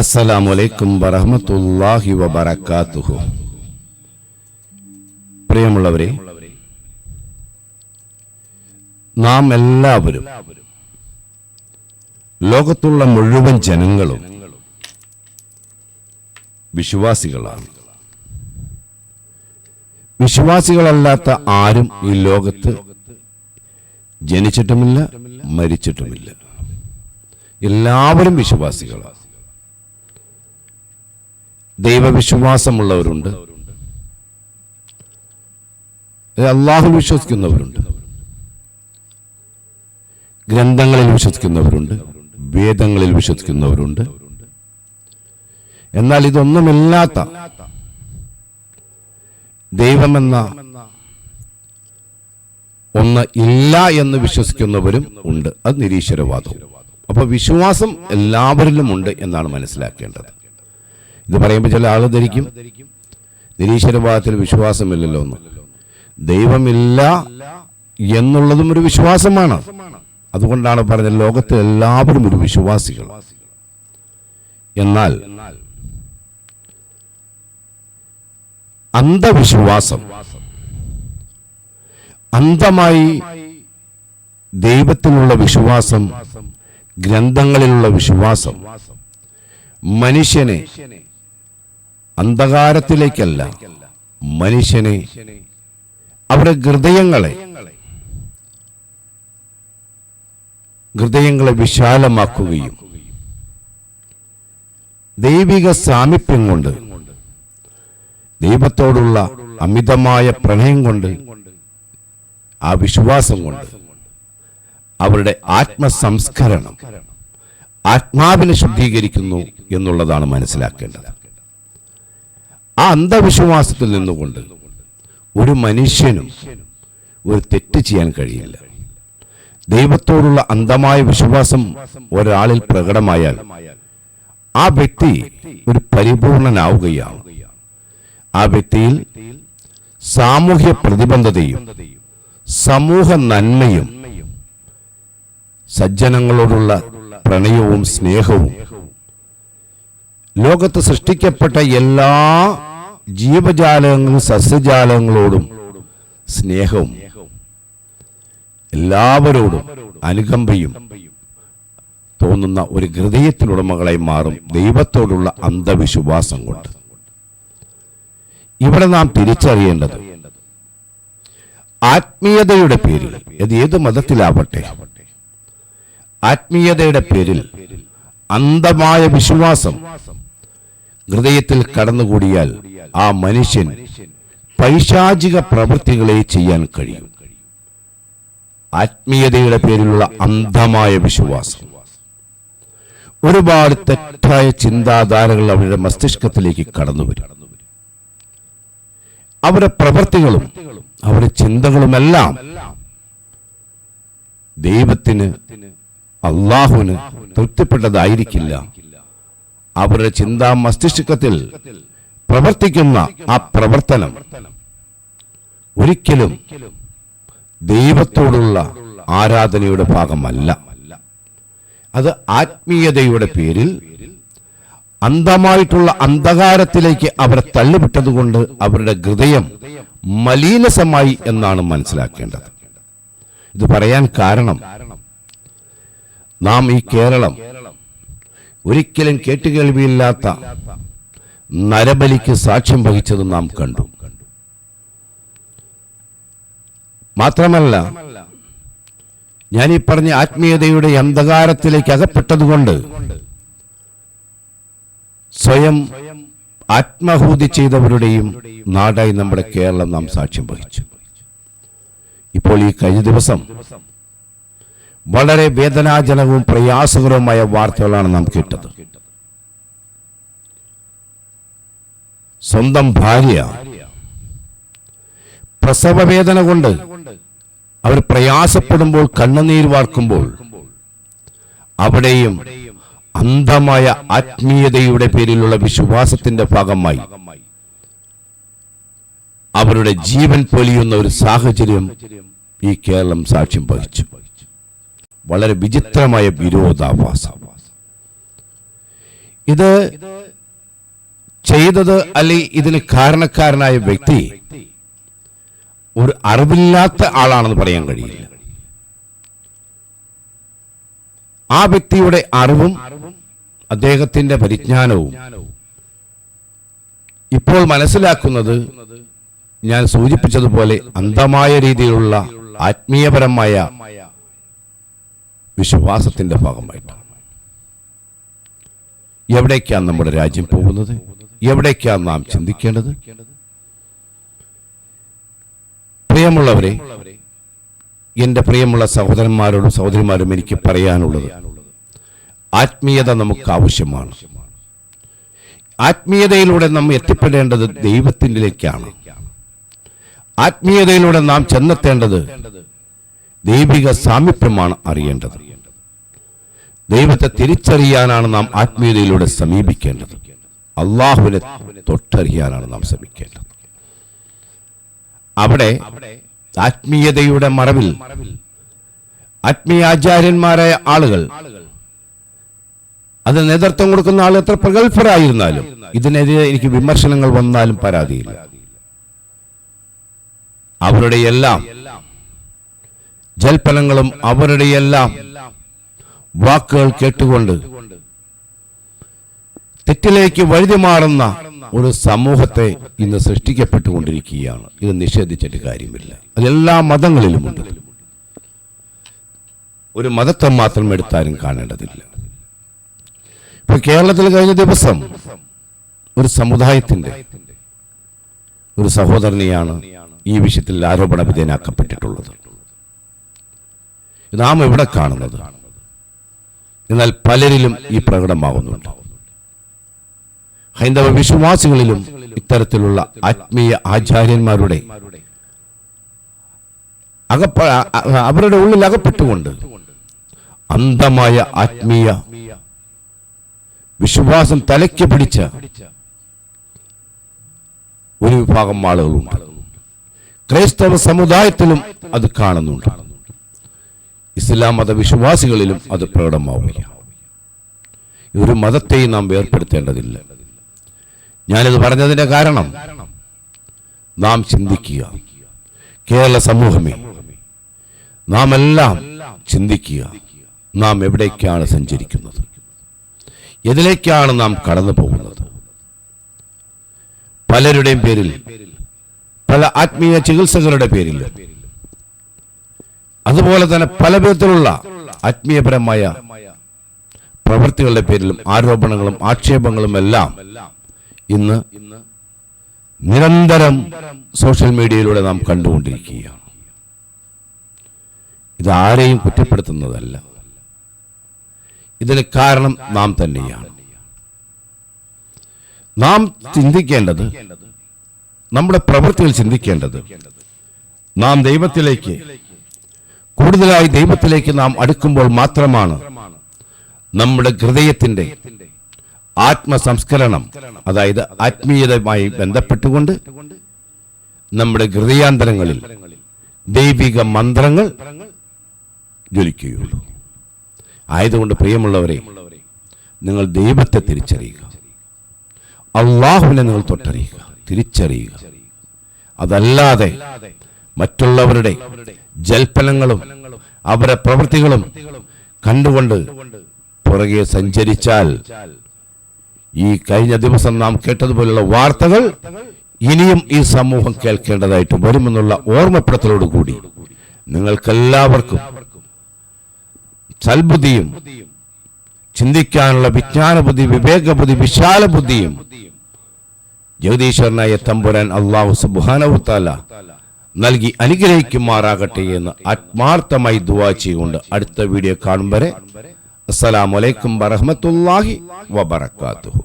അസ്സലാമു വലൈക്കും വറഹമത്തല്ലാഹി വബറകാതുഹു. പ്രിയമുള്ളവരെ നാം എല്ലാവരും ലോകത്തുള്ള മുഴുവൻ ജനങ്ങളും വിശ്വാസികളാണ്. വിശ്വാസികളല്ലാത്ത ആരും ഈ ലോകത്ത് ജനിച്ചിട്ടുമില്ല മരിച്ചിട്ടുമില്ല. എല്ലാവരും വിശ്വാസികളാണ്. ദൈവവിശ്വാസമുള്ളവരുണ്ട്. അള്ളാഹു വിശ്വസിക്കുന്നവരുണ്ട്. ഗ്രന്ഥങ്ങളിൽ വിശ്വസിക്കുന്നവരുണ്ട്. വേദങ്ങളിൽ വിശ്വസിക്കുന്നവരുണ്ട്. എന്നാൽ ഇതൊന്നുമില്ലാത്ത ദൈവമെന്ന ഒന്ന് ഇല്ല എന്ന് വിശ്വസിക്കുന്നവരും ഉണ്ട്. അത് നിരീശ്വരവാദവും. അപ്പൊ വിശ്വാസം എല്ലാവരിലും ഉണ്ട് എന്നാണ് മനസ്സിലാക്കേണ്ടത്. ഇത് പറയുമ്പോൾ ചില ആൾ ധരിക്കും. നിരീശ്വരവാദത്തിൽ വിശ്വാസമില്ലല്ലോ എന്ന്. ദൈവമില്ല എന്നുള്ളതും ഒരു വിശ്വാസമാണ്. അതുകൊണ്ടാണ് പറഞ്ഞത് ലോകത്തെ എല്ലാവരും ഒരു വിശ്വാസികൾ. എന്നാൽ അന്ധവിശ്വാസം അന്ധമായി ദൈവത്തിനുള്ള വിശ്വാസം ഗ്രന്ഥങ്ങളിലുള്ള വിശ്വാസം മനുഷ്യനെ അന്ധകാരത്തിലേക്കല്ല മനുഷ്യനെ അവരുടെ ഹൃദയങ്ങളെ ഹൃദയങ്ങളെ വിശാലമാക്കുകയും ദൈവിക സാമീപ്യം കൊണ്ട് ദൈവത്തോടുള്ള അമിതമായ പ്രണയം കൊണ്ട് ആ വിശ്വാസം കൊണ്ട് അവരുടെ ആത്മസംസ്കരണം ആത്മാവിനെ ശുദ്ധീകരിക്കുന്നു എന്നുള്ളതാണ് മനസ്സിലാക്കേണ്ടത്. ആ അന്ധവിശ്വാസത്തിൽ നിന്നുകൊണ്ട് ഒരു മനുഷ്യനും ഒരു തെറ്റ് ചെയ്യാൻ കഴിയില്ല. ദൈവത്തോടുള്ള അന്ധമായ വിശ്വാസം ഒരാളിൽ പ്രകടമായാൽ ആ വ്യക്തി ഒരു പരിപൂർണനാവുകയാണ്. ആ വ്യക്തിയിൽ സാമൂഹ്യ പ്രതിബന്ധതയും സമൂഹ നന്മയും സജ്ജനങ്ങളോടുള്ള പ്രണയവും സ്നേഹവും ലോകത്ത് സൃഷ്ടിക്കപ്പെട്ട എല്ലാ ജീവജാലങ്ങളും സസ്യജാലങ്ങളോടും സ്നേഹവും എല്ലാവരോടും അനുകമ്പയും തോന്നുന്ന ഒരു ഹൃദയത്തിനുടമകളായി മാറും ദൈവത്തോടുള്ള അന്ധവിശ്വാസം കൊണ്ട്. ഇവിടെ നാം തിരിച്ചറിയേണ്ടത് ആത്മീയതയുടെ പേരിൽ അത് ഏത് മതത്തിലാവട്ടെ ആത്മീയതയുടെ പേരിൽ അന്ധമായ വിശ്വാസം ഹൃദയത്തിൽ കടന്നുകൂടിയാൽ ആ മനുഷ്യൻ പൈശാചിക പ്രവൃത്തികളെ ചെയ്യാൻ കഴിയും. ആത്മീയതയുടെ പേരിലുള്ള അന്ധമായ വിശ്വാസം. ഒരുപാട് തെറ്റായ ചിന്താധാരകൾ അവരുടെ മസ്തിഷ്കത്തിലേക്ക് കടന്നു വരും അവരുടെ പ്രവൃത്തികളും അവരുടെ ചിന്തകളുമെല്ലാം ദൈവത്തിന് അള്ളാഹുവിന് തൃപ്തിപ്പെട്ടതായിരിക്കില്ല. അവരുടെ ചിന്താ മസ്തിഷ്കത്തിൽ പ്രവർത്തിക്കുന്ന ആ പ്രവർത്തനം ഒരിക്കലും ദൈവത്തോടുള്ള ആരാധനയുടെ ഭാഗമല്ല. അത് ആത്മീയതയുടെ പേരിൽ അന്ധമായിട്ടുള്ള അന്ധകാരത്തിലേക്ക് അവരെ തള്ളിവിട്ടതുകൊണ്ട് അവരുടെ ഹൃദയം മലീനസമായി എന്നാണ് മനസ്സിലാക്കേണ്ടത്. ഇത് പറയാൻ കാരണം നാം ഈ കേരളം ഒരിക്കലും കേട്ടുകേൾവിയില്ലാത്ത നരബലിക്ക് സാക്ഷ്യം വഹിച്ചത് നാം കണ്ടു. മാത്രമല്ല ഞാൻ ഈ പറഞ്ഞ ആത്മീയതയുടെ അന്ധകാരത്തിലേക്ക് അകപ്പെട്ടതുകൊണ്ട് സ്വയം ആത്മാഹൂതി ചെയ്തവരുടെയും നാടായി നമ്മുടെ കേരളം നാം സാക്ഷ്യം വഹിച്ചു. ഇപ്പോൾ ഈ കഴിഞ്ഞ ദിവസം വളരെ വേദനാജനകവും പ്രയാസകരവുമായ വാർത്തകളാണ് നാം കേട്ടത്. സ്വന്തം ഭാര്യ പ്രസവവേദന കൊണ്ട് അവർ പ്രയാസപ്പെടുമ്പോൾ കണ്ണുനീർ വാർക്കുമ്പോൾ അവിടെയും അന്ധമായ ആത്മീയതയുടെ പേരിലുള്ള വിശ്വാസത്തിന്റെ ഭാഗമായി അവരുടെ ജീവൻ പൊലിയുന്ന ഒരു സാഹചര്യം ഈ കേരളം സാക്ഷ്യം വഹിച്ചു. വളരെ വിചിത്രമായ വിരോധാഭാസം. ഇത് ചെയ്തത് അല്ലെങ്കിൽ ഇതിന് കാരണക്കാരനായ വ്യക്തി ഒരു അറിവില്ലാത്ത ആളാണെന്ന് പറയാൻ കഴിയില്ല. ആ വ്യക്തിയുടെ അറിവും അദ്ദേഹത്തിന്റെ പരിജ്ഞാനവും ഇപ്പോൾ മനസ്സിലാക്കുന്നത് ഞാൻ സൂചിപ്പിച്ചതുപോലെ അന്ധമായ രീതിയിലുള്ള ആത്മീയപരമായ വിശ്വാസത്തിന്റെ ഭാഗമായിട്ടാണ്. എവിടേക്കാണ് നമ്മുടെ രാജ്യം പോകുന്നത്? എവിടേക്കാണ് നാം ചിന്തിക്കേണ്ടത്? പ്രിയമുള്ളവരെ എന്റെ പ്രിയമുള്ള സഹോദരന്മാരോടും സഹോദരിമാരും എനിക്ക് പറയാനുള്ളത് ആത്മീയത നമുക്ക് ആവശ്യമാണ്. ആത്മീയതയിലൂടെ നാം എത്തിപ്പെടേണ്ടത് ദൈവത്തിന്റെലേക്കാണ്. ആത്മീയതയിലൂടെ നാം ചെന്നെത്തേണ്ടത് ദൈവിക സാമീപ്യമാണ് അറിയേണ്ടത്. ദൈവത്തെ തിരിച്ചറിയാനാണ് നാം ആത്മീയതയിലൂടെ സമീപിക്കേണ്ടത്. അള്ളാഹുവിനെ തൊട്ടറിയാനാണ് നാം ശ്രമിക്കേണ്ടത്. അവിടെ ആത്മീയതയുടെ മറവിൽ ആത്മീയാചാര്യന്മാരായ ആളുകൾ അത് നേതൃത്വം കൊടുക്കുന്ന ആൾ എത്ര പ്രഗത്ഭരായിരുന്നാലും ഇതിനെതിരെ എനിക്ക് വിമർശനങ്ങൾ വന്നാലും പരാതിയില്ല. അവരുടെ എല്ലാം ജൽപ്പനങ്ങളും അവരുടെ എല്ലാം വാക്കുകൾ കേട്ടുകൊണ്ട് തെറ്റിലേക്ക് വഴുതി മാറുന്ന ഒരു സമൂഹത്തെ ഇന്ന് സൃഷ്ടിക്കപ്പെട്ടുകൊണ്ടിരിക്കുകയാണ്. ഇത് നിഷേധിച്ചിട്ട് കാര്യമില്ല. അതെല്ലാ മതങ്ങളിലുമുണ്ട്. ഒരു മതത്തെ മാത്രം എടുത്താലും കാണേണ്ടതില്ല. ഇപ്പൊ കേരളത്തിൽ കഴിഞ്ഞ ദിവസം ഒരു സമുദായത്തിന്റെ ഒരു സഹോദരനെയാണ് ഈ വിഷയത്തിൽ ആരോപണ വിധേയനാക്കപ്പെട്ടിട്ടുള്ളത് നാം എവിടെ കാണുന്നത്? എന്നാൽ പലരിലും ഈ പ്രകടമാകുന്നുണ്ട്. ഹൈന്ദവ വിശ്വാസികളിലും ഇത്തരത്തിലുള്ള ആത്മീയ ആചാര്യന്മാരുടെ അകപ്പ അവരുടെ ഉള്ളിൽ അകപ്പെട്ടുകൊണ്ട് അന്ധമായ ആത്മീയ വിശ്വാസം തലയ്ക്ക് പിടിച്ച ഒരു വിഭാഗം ആളുകളുണ്ട്. ക്രൈസ്തവ സമുദായത്തിലും അത് കാണുന്നുണ്ട്. ഇസ്ലാം മതവിശ്വാസികളിലും അത് പ്രകടമാവുകയാണ്. ഒരു മതത്തെയും നാം വേർപ്പെടുത്തേണ്ടതില്ല. ഞാനിത് പറഞ്ഞതിന്റെ കാരണം നാം ചിന്തിക്കുക. കേരള സമൂഹമേ നാം എല്ലാം ചിന്തിക്കുക നാം എവിടേക്കാണ് സഞ്ചരിക്കുന്നത്? എതിലേക്കാണ് നാം കടന്നു പോകുന്നത്? പലരുടെയും പേരിൽ പല ആത്മീയ ചികിത്സകളുടെ പേരിൽ അതുപോലെ തന്നെ പല വിധത്തിലുള്ള ആത്മീയപരമായ പ്രവൃത്തികളുടെ പേരിലും ആരോപണങ്ങളും ആക്ഷേപങ്ങളും എല്ലാം ഇന്ന് നിരന്തരം സോഷ്യൽ മീഡിയയിലൂടെ നാം കണ്ടുകൊണ്ടിരിക്കുകയാണ്. ഇത് ആരെയും കുറ്റപ്പെടുത്തുന്നതല്ല. ഇതിന് കാരണം നാം തന്നെയാണ്. നാം ചിന്തിക്കേണ്ടത് നമ്മുടെ പ്രവൃത്തികൾ ചിന്തിക്കേണ്ടത് നാം ദൈവത്തിലേക്ക് കൂടുതലായി ദൈവത്തിലേക്ക് നാം അടുക്കുമ്പോൾ മാത്രമാണ് നമ്മുടെ ഹൃദയത്തിന്റെ ആത്മസംസ്കരണം അതായത് ആത്മീയതയുമായി ബന്ധപ്പെട്ടുകൊണ്ട് നമ്മുടെ ഹൃദയാന്തരങ്ങളിൽ ദൈവിക മന്ത്രങ്ങൾ ജ്വലിക്കുകയുള്ളൂ. ആയതുകൊണ്ട് പ്രിയമുള്ളവരെ നിങ്ങൾ ദൈവത്തെ തിരിച്ചറിയുക. അള്ളാഹുവിനെ നിങ്ങൾ തൊട്ടറിയുക. തിരിച്ചറിയുക. അതല്ലാതെ മറ്റുള്ളവരുടെ ജൽപ്പനങ്ങളും അവരുടെ പ്രവൃത്തികളും കണ്ടുകൊണ്ട് പുറകെ സഞ്ചരിച്ചാൽ ഈ കഴിഞ്ഞ ദിവസം നാം കേട്ടതുപോലുള്ള വാർത്തകൾ ഇനിയും ഈ സമൂഹം കേൾക്കേണ്ടതായിട്ട് വരുമെന്നുള്ള ഓർമ്മപ്പെടുത്തലോട് കൂടി നിങ്ങൾക്കെല്ലാവർക്കും സൽബുദ്ധിയും ചിന്തിക്കാനുള്ള വിജ്ഞാന ബുദ്ധി വിവേക ബുദ്ധി വിശാല ബുദ്ധിയും ജഗദീശ്വരനായ തമ്പുരാൻ അള്ളാഹു സുബാനവുത്താല നൽകി അനുഗ്രഹിക്കുമാറാകട്ടെ എന്ന് ആത്മാർത്ഥമായി ദുവാ ചെയ്തുകൊണ്ട് അടുത്ത വീഡിയോ കാണും വരെ. അസ്സലാമലൈക്കും വറഹ്മത്തുള്ളാഹി വബർക്കാത്തുഹു